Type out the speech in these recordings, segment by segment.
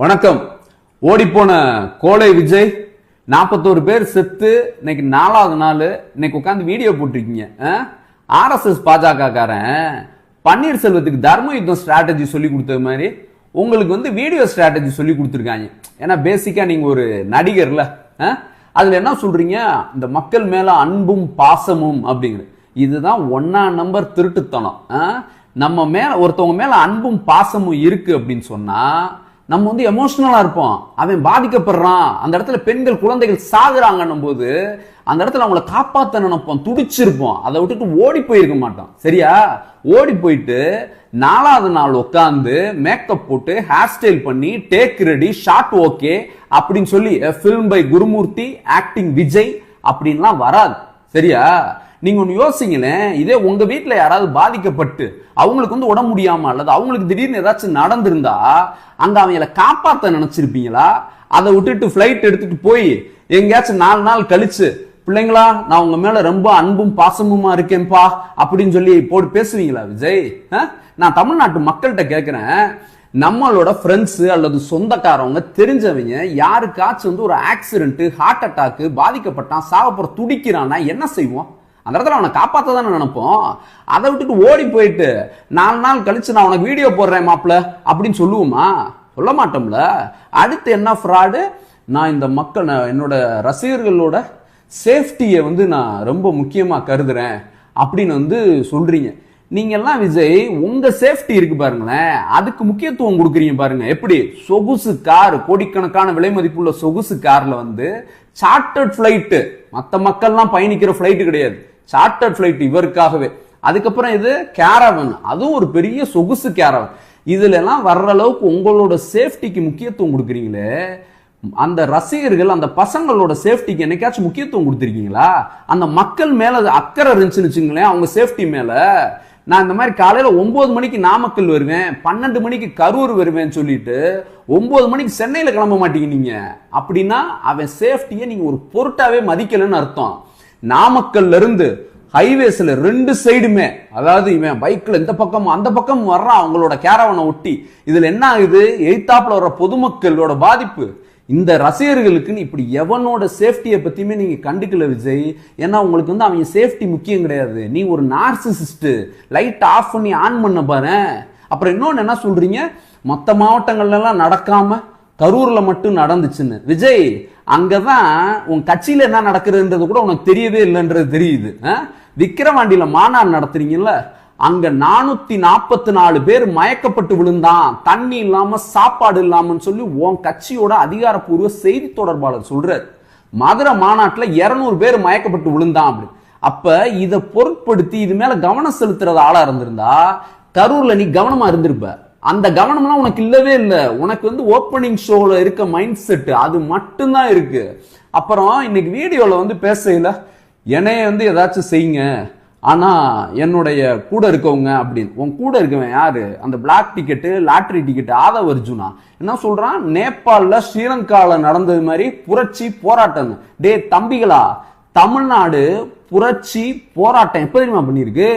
வணக்கம். ஓடிப்போன கோலை விஜய் நாற்பத்தோரு பேர் செத்து இன்னைக்கு நாலாவது நாள் இன்னைக்கு உட்காந்து வீடியோ போட்டிருக்கீங்க ஆர்எஸ்எஸ் பாஜக காரன் பன்னீர்செல்வத்துக்கு தர்ம யுத்தம் ஸ்ட்ராட்டஜி சொல்லி கொடுத்தது மாதிரி உங்களுக்கு வந்து வீடியோ ஸ்ட்ராட்டஜி சொல்லி கொடுத்துருக்காங்க. ஏன்னா பேசிக்காக நீங்கள் ஒரு நடிகர்ல ஆ? என்ன சொல்கிறீங்க இந்த மக்கள் மேலே அன்பும் பாசமும் அப்படிங்கிறது இதுதான் ஒன்னா நம்பர் திருட்டுத்தனம் ஆ? நம்ம மேல ஒருத்தவங்க மேல அன்பும் பாசமும் இருக்கு அப்படின்னு சொன்னா நம்ம வந்து எமோஷ்னலாக இருப்போம். அவன் பாதிக்கப்படுறான். அந்த இடத்துல பெண்கள் குழந்தைகள் சாகுறாங்கன்னும் போது அந்த இடத்துல அவங்கள காப்பாற்ற நினைப்போம். துடிச்சிருப்போம். அதை விட்டுட்டு ஓடி போயிருக்க மாட்டோம். சரியா? ஓடி போயிட்டு நாலாவது நாள் உட்காந்து மேக்கப் போட்டு ஹேர் ஸ்டைல் பண்ணி டேக் ரெடி ஷார்ட் ஓகே அப்படின்னு சொல்லி film by Gurumurthy acting Vijay அப்படின்லாம் வராது. சரியா? நீங்கள் ஒன்று யோசிங்களேன் இதே உங்கள் வீட்டில் யாராவது பாதிக்கப்பட்டு அவங்களுக்கு வந்து உடம்பு முடியாமல் அல்லது அவங்களுக்கு திடீர்னு ஏதாச்சும் நடந்திருந்தா அங்கே அவங்கள காப்பாற்ற நினச்சிருப்பீங்களா? அதை விட்டுட்டு ஃப்ளைட் எடுத்துகிட்டு போய் எங்கேயாச்சும் நாலு நாள் கழிச்சு பிள்ளைங்களா நான் உங்க மேல ரொம்ப அன்பும் பாசமுமா இருக்கேன்ப்பா அப்படின்னு சொல்லி போட்டு பேசுவீங்களா விஜய்? ஆ? நான் தமிழ்நாட்டு மக்கள்கிட்ட கேட்கிறேன் நம்மளோட ஃப்ரெண்ட்ஸு அல்லது சொந்தக்காரவங்க தெரிஞ்சவங்க யாருக்காச்சும் வந்து ஒரு ஆக்சிடென்ட் ஹார்ட் அட்டாக்கு பாதிக்கப்பட்டான் சாகப்புற துடிக்கிறான்னா என்ன செய்வோம்? அந்த இடத்துல அவனை காப்பாற்ற தானே நினைப்போம்? அதை விட்டுட்டு ஓடி போயிட்டு நாலு நாள் கழிச்சு நான் உனக்கு வீடியோ போடுறேன் மாப்ள அப்படின்னு சொல்லுவோமா? சொல்ல மாட்டோம்ல. அடுத்து என்ன ஃப்ராடு நான் இந்த மக்கள் என்னோட ரசிகர்களோட சேஃப்டியை வந்து நான் ரொம்ப முக்கியமாக கருதுறேன் அப்படின்னு வந்து சொல்றீங்க. நீங்கள்லாம் விஜய் உங்கள் சேஃப்டி இருக்கு பாருங்களேன். அதுக்கு முக்கியத்துவம் கொடுக்குறீங்க பாருங்க. எப்படி? சொகுசு கார் கோடிக்கணக்கான விலை மதிப்புள்ள சொகுசு காரில் வந்து சார்ட்டர்ட் ஃப்ளைட்டு மற்ற மக்கள்லாம் பயணிக்கிற ஃப்ளைட்டு கிடையாது. சார்ட்டர் ஃபிளைட் இவருக்காகவே. அதுக்கப்புறம் இது கேரவன் அதுவும் ஒரு பெரிய சொகுசு கேரவன் இதுல எல்லாம் வர்ற அளவுக்கு உங்களோட சேஃப்டிக்கு முக்கியத்துவம் கொடுக்குறீங்களே. அந்த ரசிகர்கள் அந்த பசங்களோட சேஃப்டிக்கு என்னைக்காச்சும் முக்கியத்துவம் கொடுத்துருக்கீங்களா? அந்த மக்கள் மேல அது அக்கறை இருந்துச்சுன்னு வச்சுங்களேன் அவங்க சேஃப்டி மேல. நான் இந்த மாதிரி காலையில் ஒம்பது மணிக்கு நாமக்கல் வருவேன் பன்னெண்டு மணிக்கு கரூர் வருவேன்னு சொல்லிட்டு ஒம்பது மணிக்கு சென்னையில் கிளம்ப மாட்டீங்க அப்படின்னா அவன் சேஃப்டியை நீங்கள் ஒரு பொருட்டாவே மதிக்கலன்னு அர்த்தம். நாமக்கல்ல இருந்து ஹைவேஸ்ல ரெண்டு சைடுமே அதாவது இவன் பைக்ல இந்த பக்கம் அந்த பக்கம் வர்றான் அவங்களோட கேரவனை ஒட்டி. இதுல என்ன ஆகுது? எய்தாப்புல வர்ற பொதுமக்களோட பாதிப்பு. இந்த ரசிகர்களுக்குன்னு இப்படி எவனோட சேஃப்டியை பற்றியுமே நீங்கள் கண்டுக்கல விஜய். ஏன்னா உங்களுக்கு வந்து அவங்க சேஃப்டி முக்கியம் கிடையாது. நீ ஒரு நார்சிசிஸ்ட்டு லைட் ஆஃப் பண்ணி ஆன் பண்ண பாரு. அப்புறம் இன்னொன்று என்ன சொல்கிறீங்க மற்ற மாவட்டங்கள்லாம் நடக்காமல் கரூரில் மட்டும் நடந்துச்சுன்னு. விஜய் அங்கதான் உன் கட்சியில என்ன நடக்குதுன்றது கூட உனக்கு தெரியவே இல்லைன்றது தெரியுது. ஆ? விக்கிரவாண்டியில மாநாடு நடத்துறீங்கல்ல? அங்க நானூத்தி நாற்பத்தி நாலு பேர் மயக்கப்பட்டு விழுந்தான். தண்ணி இல்லாம சாப்பாடு இல்லாமன்னு சொல்லி உன் கட்சியோட அதிகாரப்பூர்வ செய்தி தொடர்பாளர் சொல்றாரு. மதுரை மாநாட்டில் இரநூறு பேர் மயக்கப்பட்டு விழுந்தான் அப்படி. அப்ப இதை பொருட்படுத்தி இது மேல கவனம் செலுத்துறது ஆளா இருந்திருந்தா கரூர்ல நீ கவனமா இருந்திருப்ப. அந்த கவனம்லாம் உனக்கு இல்லவே இல்லை. உனக்கு வந்து ஓப்பனிங் ஷோவில் இருக்க மைண்ட் செட்டு அது மட்டும்தான் இருக்கு. அப்புறம் இன்னைக்கு வீடியோவில் வந்து பேசையில் என்னைய வந்து ஏதாச்சும் செய்யுங்க. ஆனால் என்னுடைய கூட இருக்கவங்க அப்படின்னு. உன் கூட இருக்கவன் யாரு? அந்த black ticket lottery ticket Aadhav Arjuna. என்ன சொல்கிறான் நேபாளில் ஸ்ரீலங்காவில் நடந்தது மாதிரி புரட்சி போராட்டம் டே தம்பிகளா தமிழ்நாடு புரட்சி போராட்டம். எப்போ தெரியுமா பண்ணிருக்கு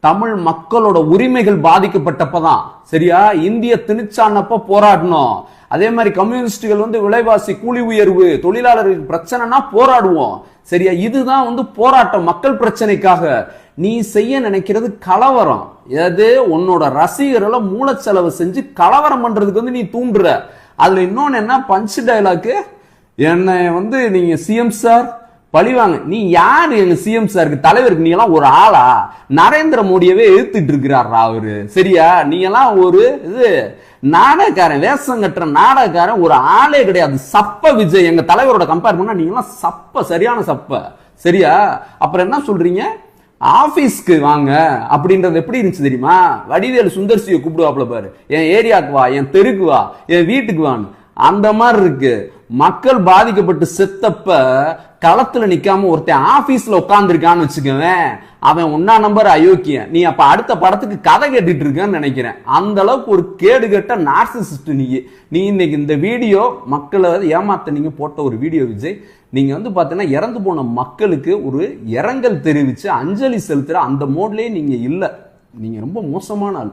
தமிழ் மக்களோட உரிமைகள் பாதிக்கப்பட்டப்பதான் சரியா? இந்திய திணிச்சானப்ப போராடணும். அதே மாதிரி கம்யூனிஸ்டுகள் வந்து விலைவாசி கூலி உயர்வு தொழிலாளர்கள் பிரச்சனைனா போராடுவோம். சரியா? இதுதான் வந்து போராட்டம் மக்கள் பிரச்சனைக்காக. நீ செய்ய நினைக்கிறது கலவரம். எது? உன்னோட ரசிகர்களை மூலச்செலவு செஞ்சு கலவரம் பண்றதுக்கு வந்து நீ தூண்டுற. அதுல இன்னொன்னு என்ன? பஞ்ச் டைலாக்கு என்னை வந்து நீங்க சிஎம் சார் பழிவாங்க நீ யாரு? எங்க சிஎம் சாருக்கு தலைவருக்கு நீ எல்லாம் ஒரு ஆளா? நரேந்திர மோடியவே எழுத்துட்டு இருக்கிறாரா அவரு. சரியா? நீ எல்லாம் ஒரு இது நாடகக்காரன் வேஷம் கட்டுற நாடகக்காரன் ஒரு ஆளே கிடையாது. சப்ப விஜய் எங்க தலைவரோட கம்பேர் பண்ணா நீங்க எல்லாம் சப்ப சரியான சப்ப. சரியா? அப்புறம் என்ன சொல்றீங்க? ஆபீஸ்க்கு வாங்க. அப்படின்றது எப்படி இருந்துச்சு தெரியுமா? வடிவேலு சுந்தர்சியை கூப்பிடுவாப்ல பாரு. என் ஏரியாவுக்கு வா என் தெருக்கு வா என் வீட்டுக்கு வான்னு. அந்த மாதிரி இருக்கு. மக்கள் பாதிக்கப்பட்டு செத்தப்ப களத்துல நிக்காம ஒருத்தன் ஆபீஸ்ல உட்காந்துருக்கான்னு வச்சுக்கவேன். அவன் ஒன்னா நம்பர் அயோக்கியன். நீ அப்ப அடுத்த படத்துக்கு கதை கேட்டுட்டு இருக்கான்னு நினைக்கிறேன். அந்த அளவுக்கு ஒரு கேடு கெட்ட நார்சிசிஸ்ட் நீ. நீ இன்னைக்கு இந்த வீடியோ மக்களை ஏமாத்த நீங்க போட்ட ஒரு வீடியோ விஜய். நீங்க வந்து பாத்தீங்கன்னா இறந்து போன மக்களுக்கு ஒரு இரங்கல் தெரிவிச்சு அஞ்சலி செலுத்துற அந்த மோட்லயே நீங்க இல்ல. நீங்க ரொம்ப மோசமான ஆள்.